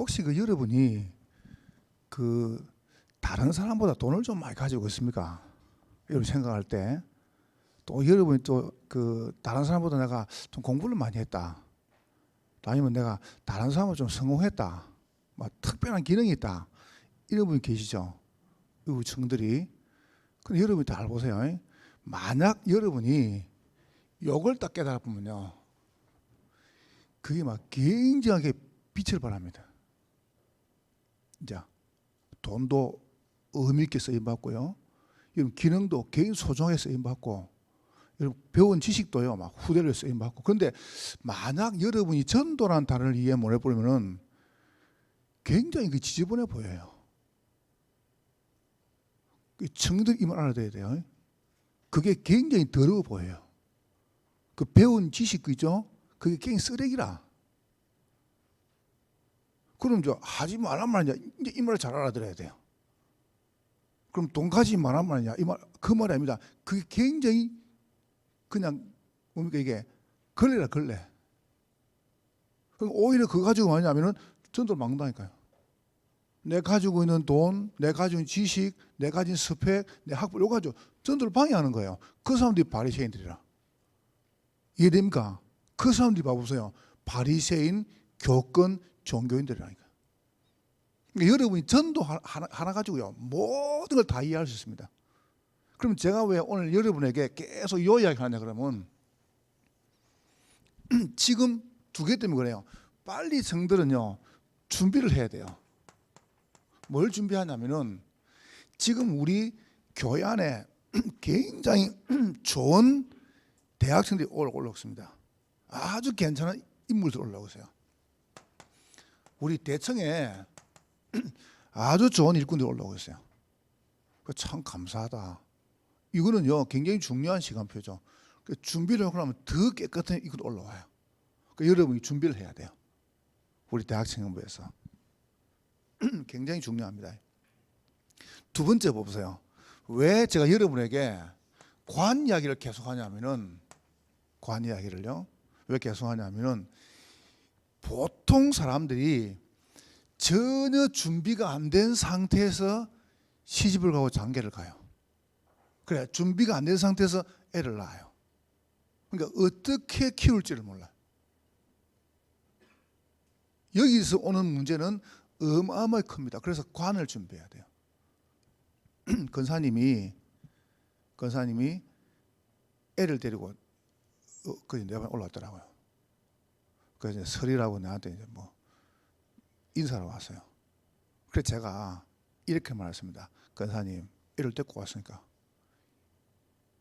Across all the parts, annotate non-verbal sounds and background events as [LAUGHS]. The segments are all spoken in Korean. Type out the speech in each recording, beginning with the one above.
혹시 그 여러분이 그 다른 사람보다 돈을 좀 많이 가지고 있습니까? 여러분 생각할 때 또 여러분이 또 그 다른 사람보다 내가 좀 공부를 많이 했다. 아니면 내가 다른 사람을 좀 성공했다. 막 특별한 기능이 있다. 이런 분이 계시죠. 이 청들이. 근데 여러분이 잘 보세요. 만약 여러분이 요걸 딱 깨달아 보면요. 그게 막 굉장하게 빛을 발합니다. 이제 돈도 의미 있게 쓰임 받고요. 여러분 기능도 개인 소중하게 쓰임 받고 여러분 배운 지식도요. 막 후대를 쓰임 받고. 근데 만약 여러분이 전도란 단어를 이해 못 해버리면은 굉장히 그 지저분해 보여요. 그 청들 이말 알아둬야 돼요. 그게 굉장히 더러워 보여요. 그 배운 지식 그죠? 그게 굉장히 쓰레기라. 그럼 저 하지 말란 말이냐? 이제 이 말을 잘 알아들어야 돼요. 그럼 돈 가지 말란 말이냐? 이 말 그 말이 아닙니다. 그게 굉장히 그냥 뭡니까 이게 걸레라 걸레. 그럼 오히려 그거 가지고 뭐냐면은 전도를 막는다니까요. 내 가지고 있는 돈, 내 가지고 있는 지식, 내 가진 스펙, 내 학벌 이거 가지고 전도를 방해하는 거예요. 그 사람들이 바리새인들이라. 이해됩니까? 그 사람들이 봐보세요. 바리새인, 교권, 종교인들이라니까. 그러니까 여러분이 전도 하나, 하나 가지고요 모든 걸 다 이해할 수 있습니다. 그럼 제가 왜 오늘 여러분에게 계속 이 이야기 하냐 그러면 [CLEARS THROAT] 지금 두 개 때문에 그래요. 빨리 성들은요 준비를 해야 돼요. 뭘 준비하냐면은 지금 우리 교회 안에 [CLEARS THROAT] 굉장히 [CLEARS THROAT] 좋은 대학생들이 올라오습니다. 아주 괜찮은 인물들 올라오고 있어요. 우리 대청에 [CLEARS THROAT] 아주 좋은 일꾼들이 올라오고 있어요. 그참 감사하다. 이거는요 굉장히 중요한 시간표죠. 그 준비를 하고 나면 더 깨끗한 이것도 올라와요. 그 여러분이 준비를 해야 돼요. 우리 대학생부에서 [CLEARS THROAT] 굉장히 중요합니다. 두 번째 보세요. 왜 제가 여러분에게 관 이야기를 계속하냐면은 관 이야기를요. 왜 계속하냐면은 보통 사람들이 전혀 준비가 안 된 상태에서 시집을 가고 장계를 가요. 그래 준비가 안 된 상태에서 애를 낳아요. 그러니까 어떻게 키울지를 몰라요. 여기서 오는 문제는 어마어마하게 큽니다. 그래서 관을 준비해야 돼요. [CLEARS THROAT] 건사님이 건사님이 애를 데리고 어, 그 내방 올라왔더라고요. 그래서 이제 설이라고 나한테 이제 뭐 인사를 왔어요. 그래서 제가 이렇게 말했습니다. 건사님, 애를 데리고 왔으니까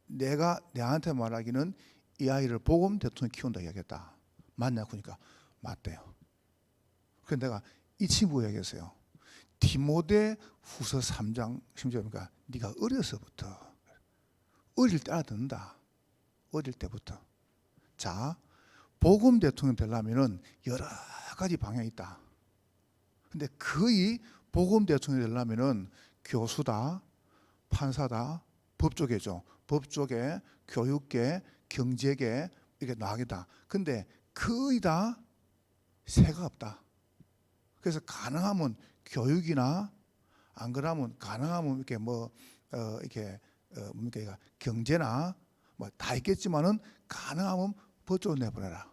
내가 내한테 말하기는 이 아이를 복음 대통령 키운다 이야기했다. 맞냐? 그러니까 맞대요. 그래서 내가 이 친구 얘기했어요. 디모데 후서 3장 10절이니까 네가 어려서부터 어릴 때 알아듣는다. 어릴 때부터. 자, 복음 대통령 되려면은 여러 가지 방향이 있다. 근데 거의 복음 대통령이 되려면은 교수다, 판사다, 법조계죠. 법조계, 교육계, 경제계 이게 나가겠다. 근데 거의 다 새가 없다. 그래서 가능하면 교육이나 안 그러면 가능하면 이렇게 뭐 어, 이렇게 어, 뭡니까 경제나 뭐 다 있겠지만은 가능하면 법조로 내보내라.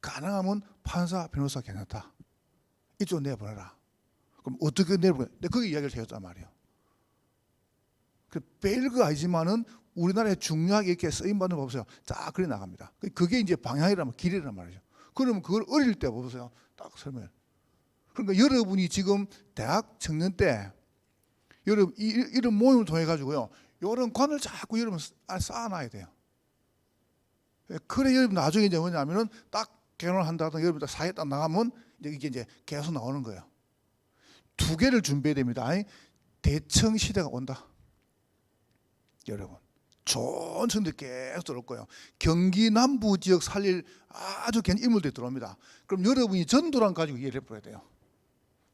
가능하면 판사, 변호사 괜찮다. 이쪽 내보내라. 그럼 어떻게 내보내? 내가 그 이야기를 해줬단 말이에요. 그 별거 아니지만은 우리나라에 중요하게 이렇게 쓰임 받는 거 보세요. 쫙 그래 나갑니다. 그게 이제 방향이라면 길이란 말이죠. 그러면 그걸 어릴 때 보세요. 딱 설명. 그러니까 여러분이 지금 대학 청년 때 여러분 이, 이런 모임을 통해 가지고요. 이런 관을 자꾸 여러분 쌓아놔야 돼요. 그래 여러분 나중에 이제 뭐냐면은 딱 결혼을 한다든가 여러분 사회 딱 나가면 이제 이게 이제 계속 나오는 거예요. 두 개를 준비해야 됩니다. 대청 시대가 온다. 여러분 좋은 청들 계속 들어올 거예요. 경기 남부 지역 살릴 아주 괜 인물들이 들어옵니다. 그럼 여러분이 전도랑 가지고 이해를 해버려야 돼요.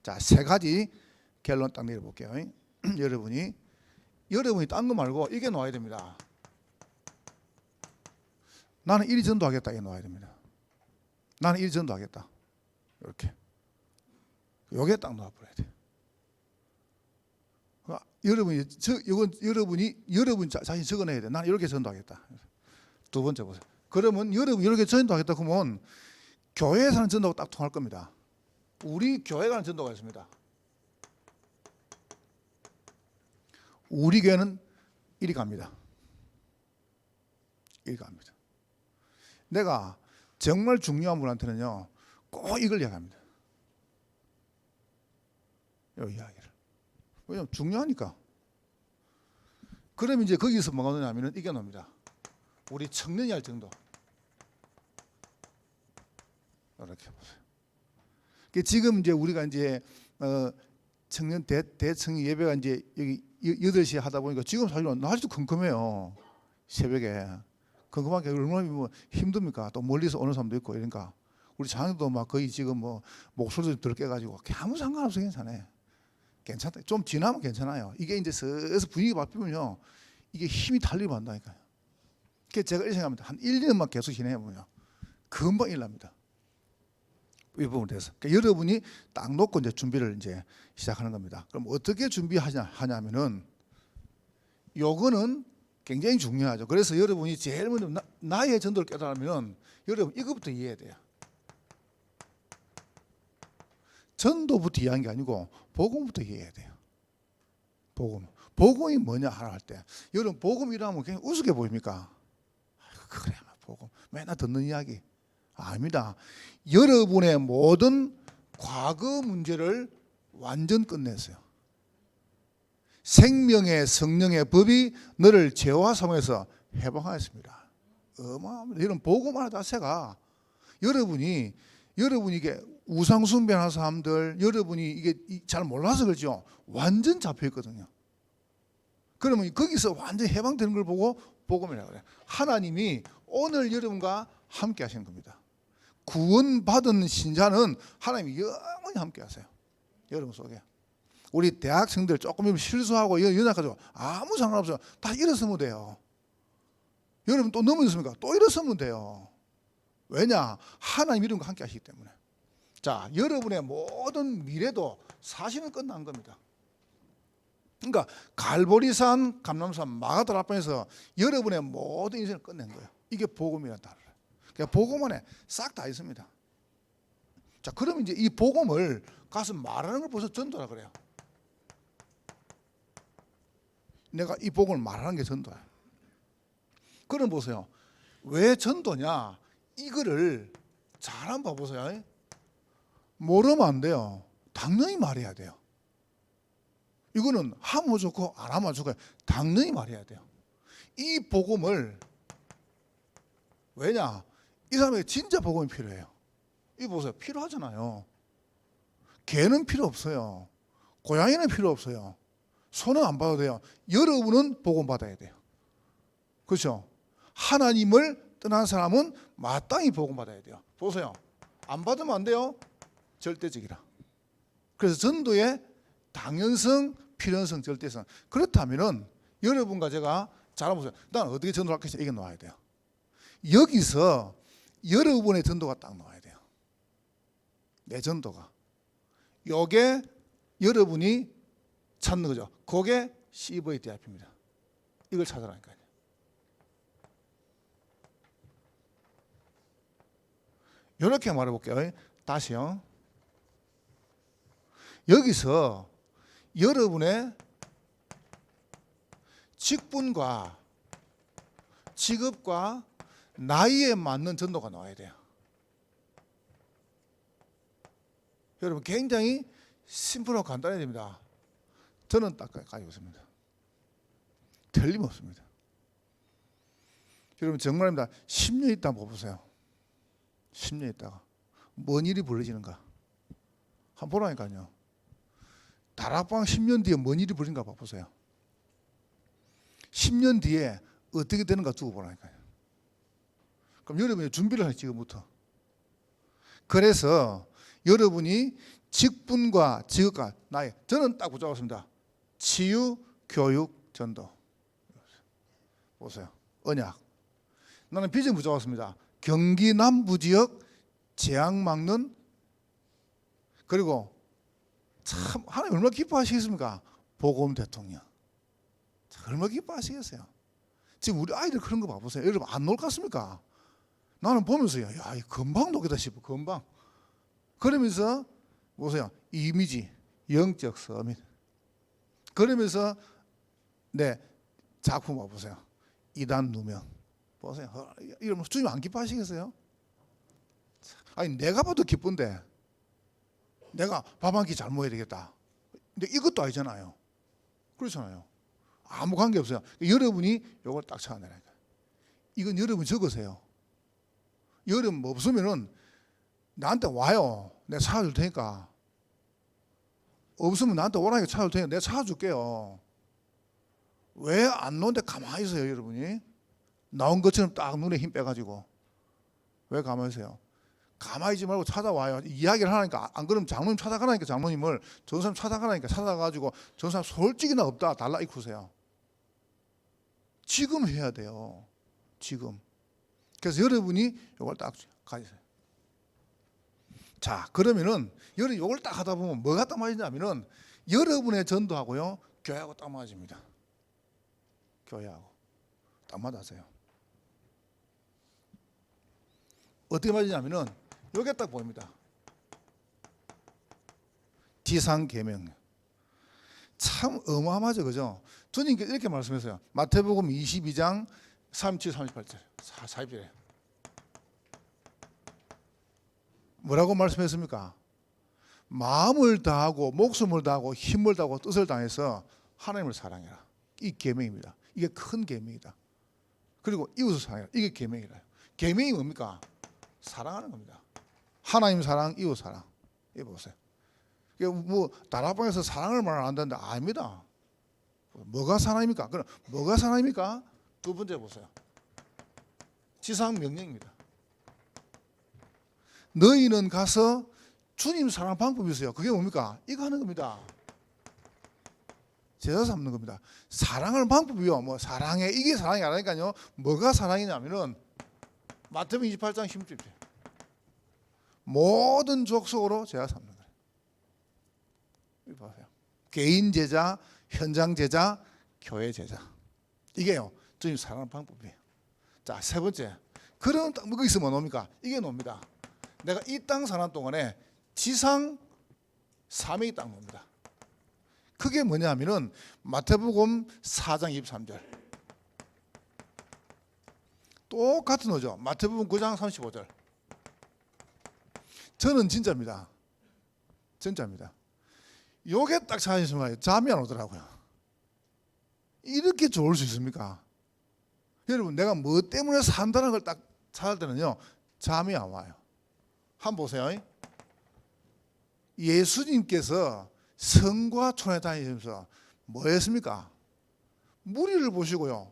자, 세 가지 결론 딱 내려볼게요. [CLEARS THROAT] 여러분이 여러분이 딴 거 말고 이게 놓아야 됩니다. 나는 이리 전도하겠다 이게 놓아야 됩니다. 나는 이리 전도하겠다. 이렇게 요게 딱 놓아버려야 돼. 그러니까 여러분이 저 이건 여러분이 여러분 자, 자신 적어내야 돼. 나는 이렇게 전도하겠다. 두 번째 보세요. 그러면 여러분 이렇게 전도하겠다 그러면 교회에서 하는 전도가 딱 통할 겁니다. 우리 교회가 하는 전도가 있습니다. 우리 교회는 이리 갑니다. 이리 갑니다. 내가 정말 중요한 분한테는요, 꼭 이걸 이야기합니다. 이 이야기를. 왜냐면 중요하니까. 그럼 이제 거기서 뭐가 오냐면은 이게 놉니다. 우리 청년이 할 정도. 이렇게 보세요. 그 지금 이제 우리가 이제 어 청년 대 대청 예배가 이제 여기 8시에 하다 보니까 지금 사실 날씨도 컴컴해요. 새벽에. 컴컴한 게 얼마나 뭐 힘듭니까? 또 멀리서 오는 사람도 있고 이러니까 우리 자녀도 막 거의 지금 뭐 목소리도 들게 가지고 아무 상관없어 괜찮아요. 괜찮다. 좀 지나면 괜찮아요. 이게 이제 슬슬 분위기 바뀌면요. 이게 힘이 달리고 한다니까요. 그래서 제가 이렇게 생각합니다. 한 1년만 계속 지내보면 금방 일납니다. 이 부분에 대해서. 그러니까 여러분이 딱 놓고 이제 준비를 이제 시작하는 겁니다. 그럼 어떻게 준비하냐 하냐면은 요거는 굉장히 중요하죠. 그래서 여러분이 제일 먼저 나, 나의 전도를 깨달으면 여러분 이것부터 이해해야 돼요. 전도부터 이해한 게 아니고 복음부터 이해해야 돼요. 복음. 복음이 뭐냐 하라 할 때, 여러분 복음이라면 그냥 우습게 보입니까? 그래, 복음. 맨날 듣는 이야기. 아닙니다. 여러분의 모든 과거 문제를 완전 끝냈어요. 생명의 성령의 법이 너를 죄와 삶에서 해방하였습니다. 어마어마합니다. 이런 하나 자체가 여러분이 여러분이 이게 우상 숭배하는 사람들 여러분이 이게 잘 몰라서 그렇죠. 완전 잡혀 있거든요. 그러면 거기서 완전 해방되는 걸 보고 복음이라고 그래요. 하나님이 오늘 여러분과 함께 하시는 겁니다. 구원받은 신자는 하나님이 영원히 함께 하세요. 여러분 속에. 우리 대학생들 조금 실수하고 연약하죠. 아무 상관없어요. 다 일어서면 돼요. 여러분 또 넘어졌습니까? 또 일어서면 돼요. 왜냐? 하나님 이름과 함께 하시기 때문에. 자, 여러분의 모든 미래도 사실은 끝난 겁니다. 그러니까 갈보리산, 감남산, 마가다 라판에서 여러분의 모든 인생을 끝낸 거예요. 이게 복음이란 단어예요. 그러니까 복음 안에 싹 다 있습니다. 자, 그럼 이제 이 복음을 가서 말하는 걸 벌써 전도라 그래요. 내가 이 복음을 말하는 게 전도야. 그럼 보세요. 왜 전도냐? 이거를 잘 한번 봐보세요. 모르면 안 돼요. 당연히 말해야 돼요. 이거는 하면 좋고 안 하면 좋고 당연히 말해야 돼요. 이 복음을 왜냐? 이 사람에게 진짜 복음이 필요해요. 이 보세요. 필요하잖아요. 개는 필요 없어요. 고양이는 필요 없어요. 손은 안 받아도 돼요. 여러분은 복음 받아야 돼요. 그렇죠? 하나님을 떠난 사람은 마땅히 복음 받아야 돼요. 보세요. 안 받으면 안 돼요. 절대적이라. 그래서 전도의 당연성, 필연성, 절대성. 그렇다면은 여러분과 제가 잘 보세요. 난 어떻게 전도를 할겠어? 이게 나와야 돼요. 여기서 여러분의 전도가 딱 나와야 돼요. 내 전도가. 요게 여러분이 찾는 거죠. 그게 CVDIP입니다. 이걸 찾으라니까요. 이렇게 말해 볼게요. 다시요. 여기서 여러분의 직분과 직업과 나이에 맞는 전도가 나와야 돼요. 여러분 굉장히 심플하고 간단해야 됩니다. 저는 딱 가지고 있습니다. 틀림없습니다. 여러분 정말입니다. 10년 있다 보세요. 10년 있다가 뭔 일이 벌어지는가 한번 보라니까요. 다락방 10년 뒤에 뭔 일이 벌어진가 봐보세요. 10년 뒤에 어떻게 되는가 두고 보라니까요. 그럼 여러분이 준비를 해 지금부터. 그래서 여러분이 직분과 직업과 나이 저는 딱 붙잡았습니다. 치유, 교육, 전도. 보세요. 언약. 나는 비전 붙잡았습니다. 경기 남부 지역 재앙 막는 그리고 참 하나님 얼마나 기뻐하시겠습니까? 복음 대통령. 참 얼마나 기뻐하시겠어요? 지금 우리 아이들 그런 거 봐보세요. 여러분 안놀것 같습니까? 나는 보면서요. 야, 이 금방 녹겠다 싶어. 금방. 그러면서 보세요. 이미지, 영적 서밋. 그러면서 네 작품 봐보세요. 이단 누명. 보세요. 어, 이러면 주님 안 기뻐하시겠어요? 아니 내가 봐도 기쁜데 내가 밥 한 끼 잘 먹어야 되겠다. 근데 이것도 아니잖아요. 그렇잖아요. 아무 관계 없어요. 여러분이 이걸 딱 찾아내라니까. 이건 여러분 적으세요. 여러분 없으면은 나한테 와요. 내가 찾아줄 테니까. 없으면 나한테 오라니까 찾아줄 테니까 내가 찾아줄게요. 왜안 놓는데 가만히 있어요, 여러분이? 나온 것처럼 딱 눈에 힘 빼가지고. 왜 가만히 있어요? 가만히 있지 말고 찾아와요. 이야기를 하니까 안 그러면 장로님 찾아가라니까 장로님을 저 사람 찾아가라니까 찾아가지고 저 사람 솔직히 나 없다 달라 이쿠세요. 지금 해야 돼요. 지금. 그래서 여러분이 이걸 딱 가지세요. 자 그러면은 여러분 이걸 딱 하다 보면 뭐가 딱 맞냐면은 여러분의 전도하고요 교회하고 딱 맞습니다. 교회하고 딱 맞아서요. 어떻게 맞으냐면은 여기 딱 보입니다. 지상 계명. 참 어마어마하죠, 그죠? 주님께서 이렇게 말씀했어요. 마태복음 22장 37, 38절, 40절에 뭐라고 말씀했습니까? 마음을 다하고 목숨을 다하고 힘을 다하고 뜻을 다해서 하나님을 사랑해라. 이 계명입니다. 이게 큰 계명이다. 그리고 이웃을 사랑해라. 이게 계명이라. 계명이 뭡니까? 사랑하는 겁니다. 하나님 사랑, 이웃 사랑. 이 보세요. 뭐 다락방에서 사랑을 말 안 한다는데 아닙니다. 뭐가 사랑입니까? 그럼 뭐가 사랑입니까? 두 번째 보세요. 지상 명령입니다. 너희는 가서 주님 사랑 방법이 있어요. 그게 뭡니까? 이거 하는 겁니다. 제자 삼는 겁니다. 사랑하는 방법이요. 뭐 사랑해 이게 사랑이 아니니까요. 뭐가 사랑이냐면은 마태복음 28장 16절. 모든 족속으로 제자 삼는 거예요. 보세요. 개인 제자, 현장 제자, 교회 제자. 이게요. 주님 사랑하는 방법이에요. 자, 세 번째. 그런 딱 뭐가 있으면 뭡니까? 이게 놉니다. 내가 이 땅 사는 동안에 지상 사명이 딱 놉니다. 그게 뭐냐면은 마태복음 4장 23절. 똑같은 거죠. 마태복음 9장 35절. 저는 진짜입니다. 진짜입니다. 요게 딱 찾으시면 잠이 안 오더라고요. 이렇게 좋을 수 있습니까? 여러분 내가 뭐 때문에 산다는 걸 딱 찾을 때는요 잠이 안 와요. 한번 보세요. 예수님께서 성과 촌에 다니시면서 뭐 했습니까? 무리를 보시고요.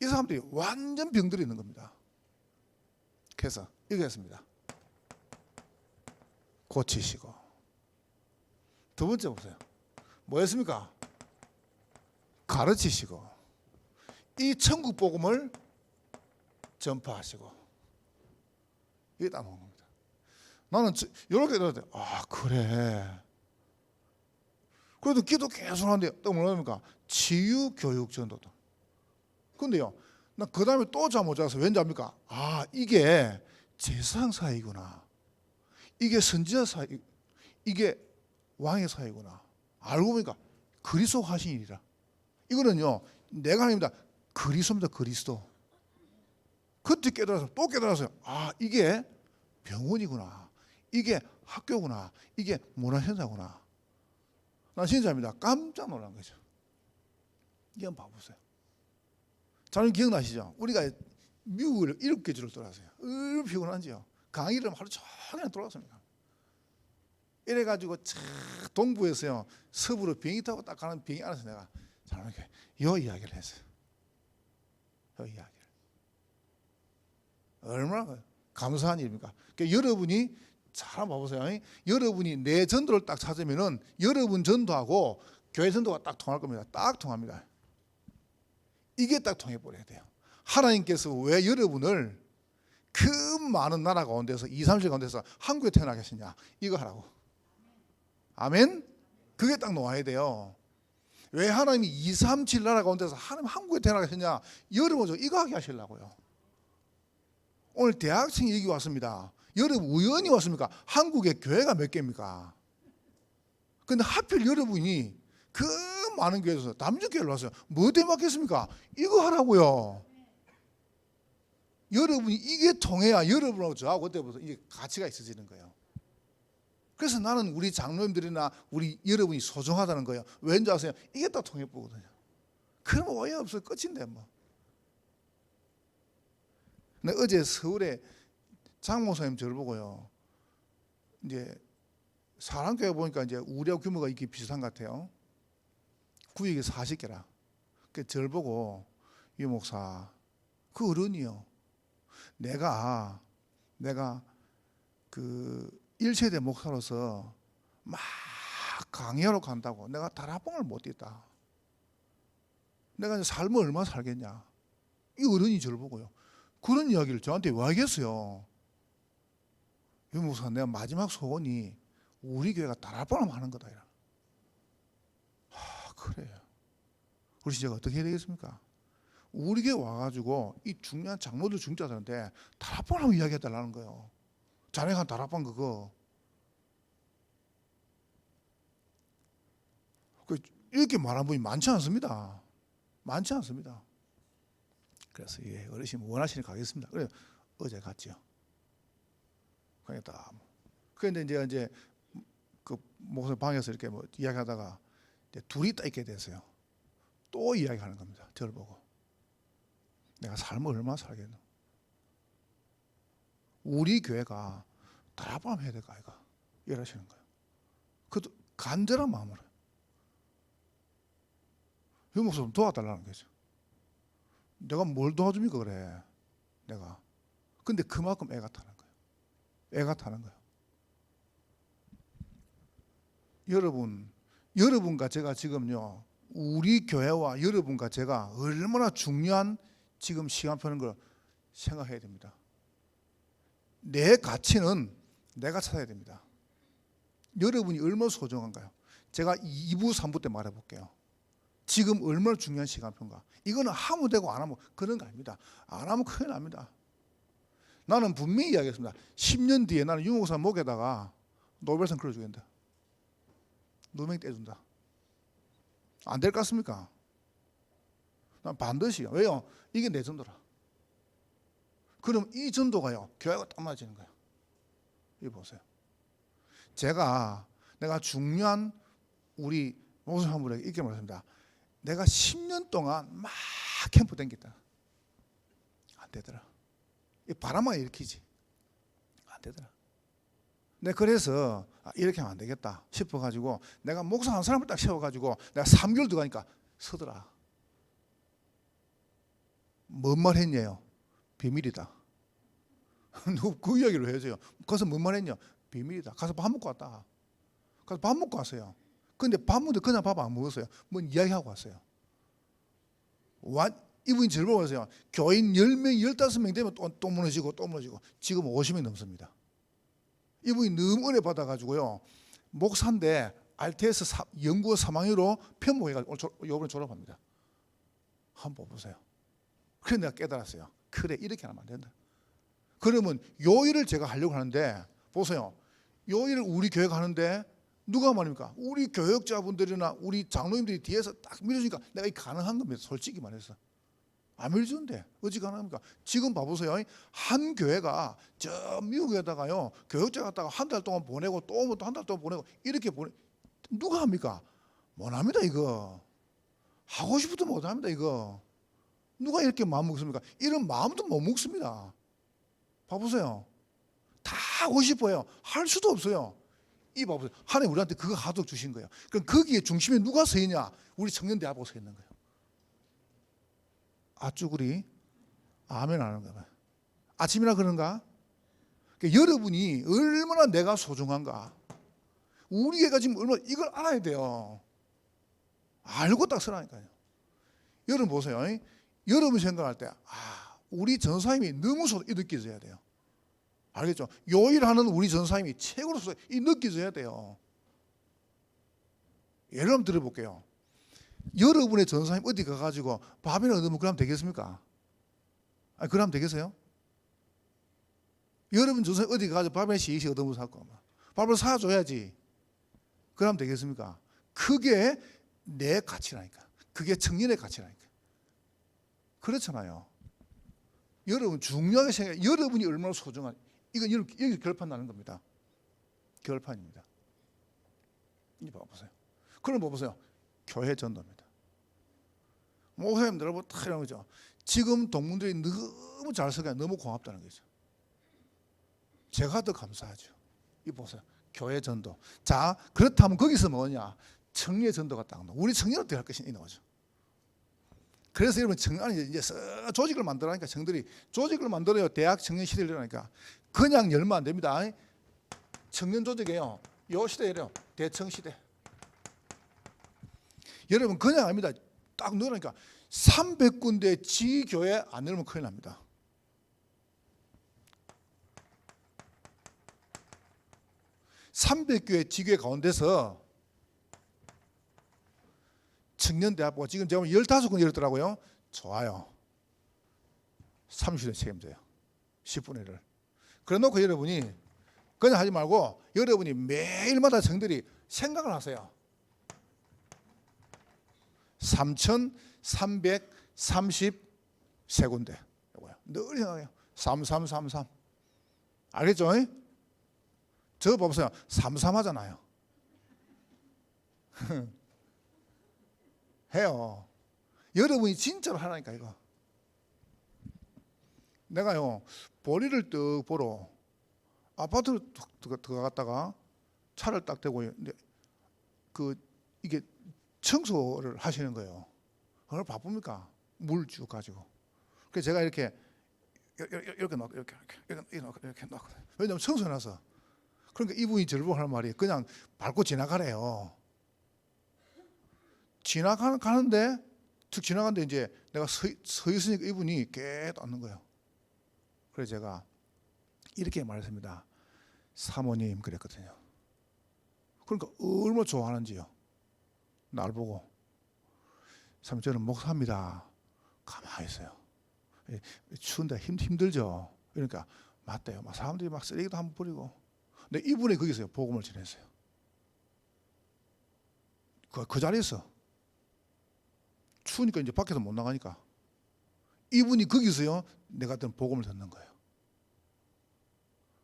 이 사람들이 완전 병들어 있는 겁니다. 그래서 이거 했습니다. 고치시고. 두 번째 보세요. 뭐 했습니까? 가르치시고. 이 천국 복음을 전파하시고. 이게 딱 먹는 겁니다. 나는 저- 이렇게 들었을 때, 아, 그래. 그래도 기도 계속 하는데 또 뭐랍니까? 치유 교육 전도다. 근데요, 나 그 다음에 또 잠 못 자서 왠지 압니까? 아, 이게 제사장 사이구나. 이게 선지자 사이, 이게 왕의 사이구나. 알고 보니까 그리스도 하신 일이라. 이거는요, 내가 아닙니다. 그리스도입니다. 그리스도. 그때 깨달아서 또 깨달아서요. 아, 이게 병원이구나. 이게 학교구나. 이게 문화현장구나. 난 진짜입니다. 깜짝 놀란 거죠. 한번 봐보세요. 저는 기억나시죠? 우리가 미국을 이렇게 줄을 돌았어요. 얼 피곤한지요. 강의를 하루 종일 돌았습니다. 이래가지고 차 동부에서요 서부로 비행기 타고 딱 가는 비행기 안에서 내가 저렇게 요 이야기를 했어요. 요 이야기를 얼마나 감사한 일입니까? 그러니까 여러분이 잘 봐보세요. 여러분이 내 전도를 딱 찾으면은 여러분 전도하고 교회 전도가 딱 통할 겁니다. 딱 통합니다. 이게 딱 통해 버려야 돼요. 하나님께서 왜 여러분을 그 많은 나라 가운데서 2, 30 가운데서 한국에 태어나게 하시냐? 이거 하라고. 아멘. 그게 딱 놓아야 돼요. 왜 하나님이 2, 3, 7 나라 가운데서 하나님 한국에 태어나셨냐? 여러분 저 이거 하게 하시려고요. 오늘 대학생이 여기 왔습니다. 여러분 우연히 왔습니까? 한국에 교회가 몇 개입니까? 근데 하필 여러분이 그 많은 교회에서 남주교회로 왔어요. 뭐 때문에 왔겠습니까? 이거 하라고요. 여러분이 이게 통해야 여러분하고 저하고 그때부터 이게 가치가 있어지는 거예요. 그래서 나는 우리 장로님들이나 우리 여러분이 소중하다는 거예요. 왠지 아세요? 이게 딱 통해 보거든요. 그럼 오해 없어요. 끝인데 뭐. 근데 어제 서울에 장모사님 저를 보고요. 이제 사랑교회 보니까 이제 우리하고 규모가 이렇게 비슷한 것 같아요. 구역이 40개라. 그 저를 보고 유 목사 그 어른이요. 내가 내가 그 1세대 목사로서 막 강의하러 간다고 내가 다락방을 못 뛰다. 내가 이제 삶을 얼마나 살겠냐. 이 어른이 저를 보고요. 그런 이야기를 저한테 왜 하겠어요? 유 목사 내가 마지막 소원이 우리 교회가 다락방을 하는 거다. 이라. 아, 그래요. 그래서 제가 어떻게 해야 되겠습니까? 우리 교회 와가지고 이 중요한 장로들 중자들한테 다락방 하고 이야기해달라는 거예요. 자네가 다락방 그거. 그 이렇게 말한 분이 많지 않습니다. 많지 않습니다. 그래서 예, 어르신 원하시는 가겠습니다. 그래 어제 갔죠. 그러니까 그런데 이제 이제 그 목사 방에서 이렇게 뭐 이야기하다가 이제 둘이 딱 있게 됐어요. 또 이야기하는 겁니다. 저를 보고 내가 삶을 얼마나 살겠노? 우리 교회가 다락방 해야 될까 이가 이러시는 거예요. 그것도 간절한 마음으로. 이 목사 좀 도와달라는 거죠. 내가 뭘 도와줍니까 그래. 내가. 근데 그만큼 애가 거예요. 애가 타는 거예요. 여러분, 여러분과 제가 지금요, 우리 교회와 여러분과 제가 얼마나 중요한 지금 시간표는 걸 생각해야 됩니다. 내 가치는 내가 찾아야 됩니다. 여러분이 얼마나 소중한가요? 제가 2부, 3부 때 말해 볼게요. 지금 얼마나 중요한 시간표인가. 이거는 하면 되고 안 하면 그런 거 아닙니다. 안 하면 큰일 납니다. 나는 분명히 이야기했습니다. 10년 뒤에 나는 유목사 목에다가 노벨상 걸어주겠다. 누명 떼준다. 안 될 것 같습니까? 난 반드시요. 왜요? 이게 내 전도라. 그럼 이 전도가요, 교회가 딱 맞지는 거예요. 이거 보세요. 제가 내가 중요한 우리 목사 한 분에게 이렇게 말했습니다. 내가 10년 동안 막 캠프 댕겼다. 안 되더라. 이 바람만 일으키지. 안 되더라. 내 그래서 아, 이렇게 하면 안 되겠다 싶어가지고 내가 목사 한 사람을 딱 세워가지고 내가 3개월 들어가니까 서더라. 뭔 말 했냐요? 비밀이다. [LAUGHS] 누구 그 이야기를 해줘요. 가서 뭔 말 했냐? 비밀이다. 가서 밥 먹고 왔다. 가서 밥 먹고 왔어요. 근데 밥 먹는데 그냥 밥 안 먹었어요. 뭔 이야기하고 왔어요. 와, 이분이 저를 보고 왔어요. 교인 10명, 15명 되면 또, 또 무너지고 또 무너지고 지금 50명 넘습니다. 이분이 너무 은혜 받아가지고요. 목사인데 RTS 사, 연구원 3학년으로 편목해가지고 오늘 이번에 졸업합니다. 한번 보세요. 그래 내가 깨달았어요. 그래 이렇게 하면 안 된다. 그러면 요 일을 제가 하려고 하는데 보세요. 요 일을 우리 교회가 하는데 누가 말입니까? 우리 교역자분들이나 우리 장로님들이 뒤에서 딱 밀어주니까 내가 이 가능한 겁니다. 솔직히 말해서. 안 밀어주는데 어찌 가능합니까? 지금 봐보세요. 한 교회가 저 미국에다가요 교역자 갖다가 한 달 동안 보내고 또 오면 또한달 동안 보내고 이렇게 보내 누가 합니까? 못합니다 이거. 하고 싶어도 못합니다 이거. 누가 이렇게 마음 먹습니까? 이런 마음도 못 먹습니다. 봐보세요. 다 하고 싶어요. 할 수도 없어요. 이 봐보세요. 하나님 우리한테 그거 하도록 주신 거예요. 그럼 거기에 중심에 누가 서 있냐? 우리 청년대하고 서 있는 거예요. 아쭈구리 아멘 하는 거야. 아침이나 그런가? 그러니까 여러분이 얼마나 내가 소중한가? 우리 애가 지금 얼마나 이걸 알아야 돼요. 알고 딱 서라니까요. 여러분 보세요. 여러분 생각할 때, 아, 우리 전사님이 너무 소, 이 느껴져야 돼요. 알겠죠? 요일하는 우리 전사님이 최고로서 이 느껴져야 돼요. 예를 한번 들어볼게요. 여러분의 전사님 어디 가가지고 밥이나 얻으면 그러면 되겠습니까? 아, 그러면 되겠어요? 여러분 전사님 어디 가가지고 밥이나 시시 얻으면 살거 밥을 사줘야지. 그러면 되겠습니까? 그게 내 가치라니까. 그게 청년의 가치라니까. 그렇잖아요. 여러분 중요하게 생각. 여러분이 얼마나 소중한. 이건 여기, 결판 나는 겁니다. 결판입니다. 이 봐 보세요. 그럼 뭐 보세요. 교회 전도입니다. 목사님들 여러분 다 이런 거죠. 지금 동문들이 너무 잘 서가 너무 고맙다는 거죠. 제가 더 감사하죠. 이 보세요. 교회 전도. 자, 그렇다면 거기서 뭐냐? 청년 전도가 딱 나와. 우리 청년은 어떻게 할 것이냐 이 나오죠. 그래서 여러분 청년이 이제 서- 조직을 만들어니까 청들이 조직을 만들어요. 대학 청년 시대를 일어나니까 그냥 열면 안 됩니다. 청년 조직이에요. 요 시대예요. 대청 시대. 여러분 그냥 압니다. 딱 넣으니까 300군데 지교회 안 넣으면 큰일 납니다. (300교회) 지교회 가운데서 청년대학부가 지금 제가 15군 열었더라고요. 좋아요. 30년 책임져요. 10분의 1을. 그래 놓고 여러분이 그냥 하지 말고 여러분이 매일마다 정들이 생각을 하세요 3,333군데 이거요. 늘 생각해요. 3333. 알겠죠? 저 보세요. 33 하잖아요. 해요. 여러분이 진짜로 하라니까 이거. 내가요 보리를 떡 보러 들어가- 들어갔다가 차를 딱 대고 근데 그 이게 청소를 하시는 거예요. 얼마나 바쁩니까? 물 쭉 가지고. 그래서 제가 이렇게 이렇게 놓고 이렇게 이렇게 이렇게 이렇게 놓고 왜냐면 청소해놔서. 그러니까 이분이 저를 보고 하는 말이 그냥 밟고 지나가래요. 지나가는 가는데 툭 지나가는데 이제 내가 서, 서 있으니까 이분이 계속 앉는 거예요. 그래서 제가 이렇게 말했습니다. 사모님 그랬거든요. 그러니까 얼마나 좋아하는지요. 날 보고 사모님 저는 목사입니다. 가만히 있어요. 예, 추운데 힘 힘들죠. 그러니까 맞대요. 막 사람들이 막 쓰레기도 한번 뿌리고. 근데 이분이 거기서요 복음을 전했어요. 그, 그 자리에서 추우니까 이제 밖에서 못 나가니까 이분이 거기서요 내가 듣는 복음을 듣는 거예요.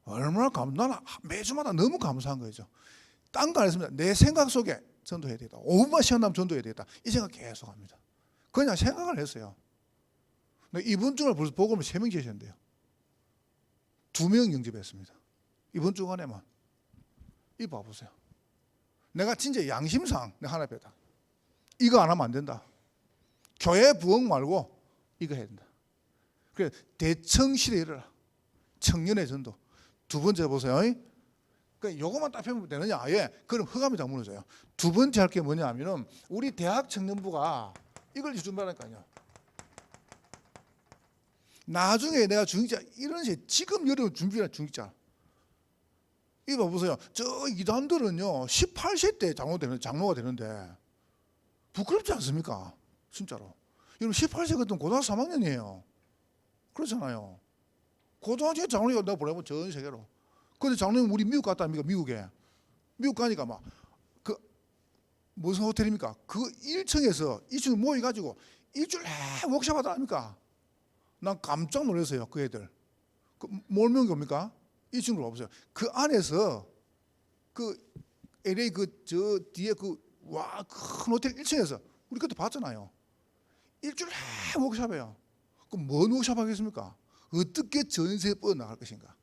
얼마나 감 나는 매주마다 너무 감사한 거죠. 딴 거 안 했습니다. 내 생각 속에 전도해야 되겠다. 5분만 시간 나면 전도해야 되겠다. 이 생각 계속 합니다. 그냥 생각을 했어요. 이번 주에 벌써 복음을 세명 제시한대요. 두명 영접했습니다. 이번 주간에만. 이 봐보세요. 내가 진짜 양심상 내가 하나 배다. 이거 안 하면 안 된다. 교회 부흥 말고 이거 해야 된다. 그래 대청시대 일어라. 청년의 전도. 두 번째 보세요. 그 요거만 딱 펴면 되느냐? 예. 그럼 허감이 다 무너져요. 두 번째 할 게 뭐냐면은 우리 대학 청년부가 이걸 준비하니까요. 나중에 내가 중직자 이런 식 지금 여러분 준비한 중직자 이거 보세요. 저 이단들은요 18세 때 장로 되는 장로가 되는데 부끄럽지 않습니까? 진짜로. 여러분 18세 같은 고등학교 3학년이에요. 그렇잖아요. 고등학교 장로가 내가 보내면 전 세계로. 근데 장로님 우리 미국 갔다 합니까? 미국에. 미국 가니까 막 그 무슨 호텔입니까? 그 1층에서 2층 모여 가지고 일주일 내 워크숍 하다 합니까? 난 깜짝 놀랐어요. 그 애들. 그뭘 배운 겁니까? 이 친구를 봐보세요. 그 안에서 그 LA 그 저 뒤에 그 와 큰 호텔 1층에서 우리 그때 봤잖아요. 일주일 내 워크숍이에요. 그럼 뭔 워크숍 하겠습니까? 어떻게 전세에 뻗어나갈 것인가?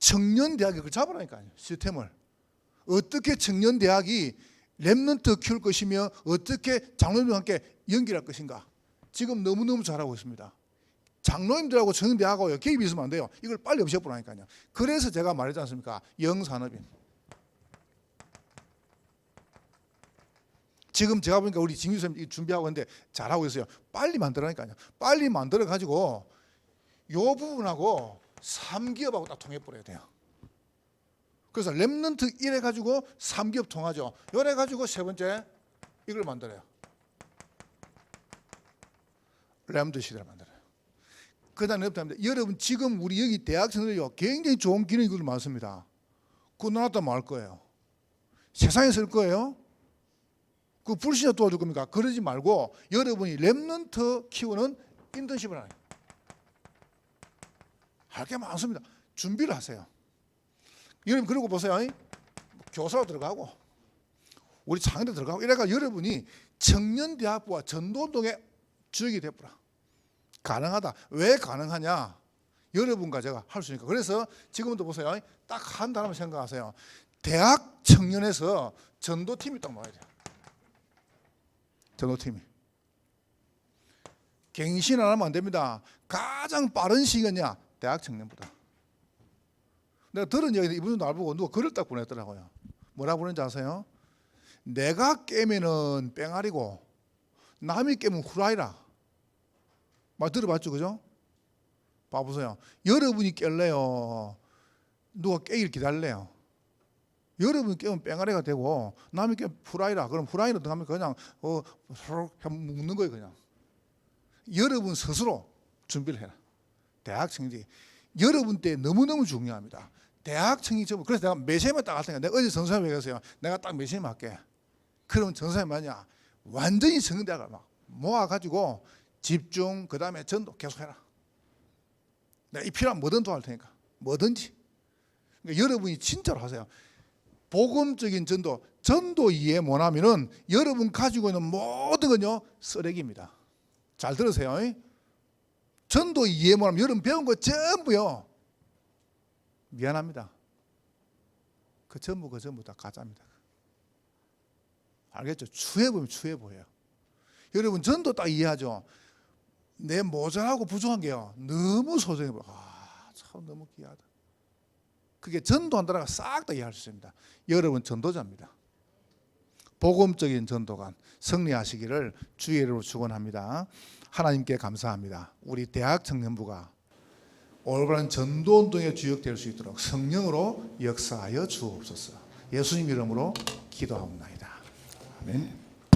청년대학이 그걸 잡으라니까요. 시스템을. 어떻게 청년대학이 랩런트 키울 것이며 어떻게 장로님과 함께 연결할 것인가? 지금 너무너무 잘하고 있습니다. 장로님들하고 청년대학하고 개입이 있으면 안 돼요. 이걸 빨리 없애보라니까요. 그래서 제가 말했지 않습니까? 영산업인. 지금 제가 보니까 우리 진규 선생님 준비하고 있는데 잘하고 있어요. 빨리 만들라니까요. 빨리 만들어 가지고 요 부분하고 3기업하고 딱 통해 버려야 돼요. 그래서 랩넌트 이래 가지고 삼기업 통하죠. 요래 가지고 세 번째 이걸 만들어요. 랩드 시대를 만들어요. 그 다음에 랩드합니다. 여러분 지금 우리 여기 대학생들이요 굉장히 좋은 기능이 그 많습니다. 그거 놔놨다 말 거예요. 세상에 쓸 거예요. 그 불신자 도와줄 겁니까? 그러지 말고 여러분이 랩넌트 키우는 인턴십을 하는 할 게 많습니다. 준비를 하세요. 여러분 그리고 보세요. 교사로 들어가고 우리 장인대 들어가고 이래가 여러분이 청년대학부와 전도동의 주역이 되어라. 가능하다. 왜 가능하냐? 여러분과 제가 할 수 있으니까. 그래서 지금도 보세요. 딱 한 단어만 생각하세요. 대학 청년에서 전도팀이 딱 나와야 돼요. 전도팀이. 갱신 안 하면 안 됩니다. 가장 빠른 시간이야. 대학 청년보다. 내가 들은 얘기인데 이분도 날 보고 누가 글을 딱 보냈더라고요. 뭐라 보는지 아세요? 내가 깨면은 뺑아리고 남이 깨면 후라이라. 말 들어봤죠, 그죠? 봐보세요. 여러분이 깰래요. 누가 깨길 기다려요. 여러분이 깨면 뺑아리가 되고 남이 깨면 후라이라. 그럼 어떻게 합니까? 그냥 어, 서로 묻는 거예요, 그냥. 여러분 스스로 준비를 해라. 대학 청지 여러분 때 너무너무 중요합니다. 대학 저 그래서 내가 메시지만 딱할 테니까 내가 어제 전사님 얘기했어요. 내가 딱 메시지 할게. 그러면 전사님 뭐냐? 완전히 성대학을 막 모아가지고 집중 그 다음에 전도 계속해라. 내가 이 필요한 뭐든 도할 테니까 뭐든지. 그러니까 여러분이 진짜로 하세요. 복음적인 전도, 전도 이해 못하면은 여러분 가지고 있는 모든 건요 쓰레기입니다. 잘 들으세요. 전도 이해 못하면 여러분 배운 거 전부요 미안합니다. 그 전부 그 전부 다 가짜입니다. 알겠죠? 추해 보면 추해 보여요. 여러분 전도 딱 이해하죠? 내 모자라고 부족한 게요 너무 소중해 보여. 아, 참 너무 귀하다. 그게 전도한다라가 싹다 이해할 수 있습니다. 여러분 전도자입니다. 복음적인 전도관 승리하시기를 주의 이름으로 축원합니다. 하나님께 감사합니다. 우리 대학 청년부가 올바른 전도 운동의 주역 될 수 있도록 성령으로 역사하여 주옵소서. 예수님 이름으로 기도하옵나이다. 아멘.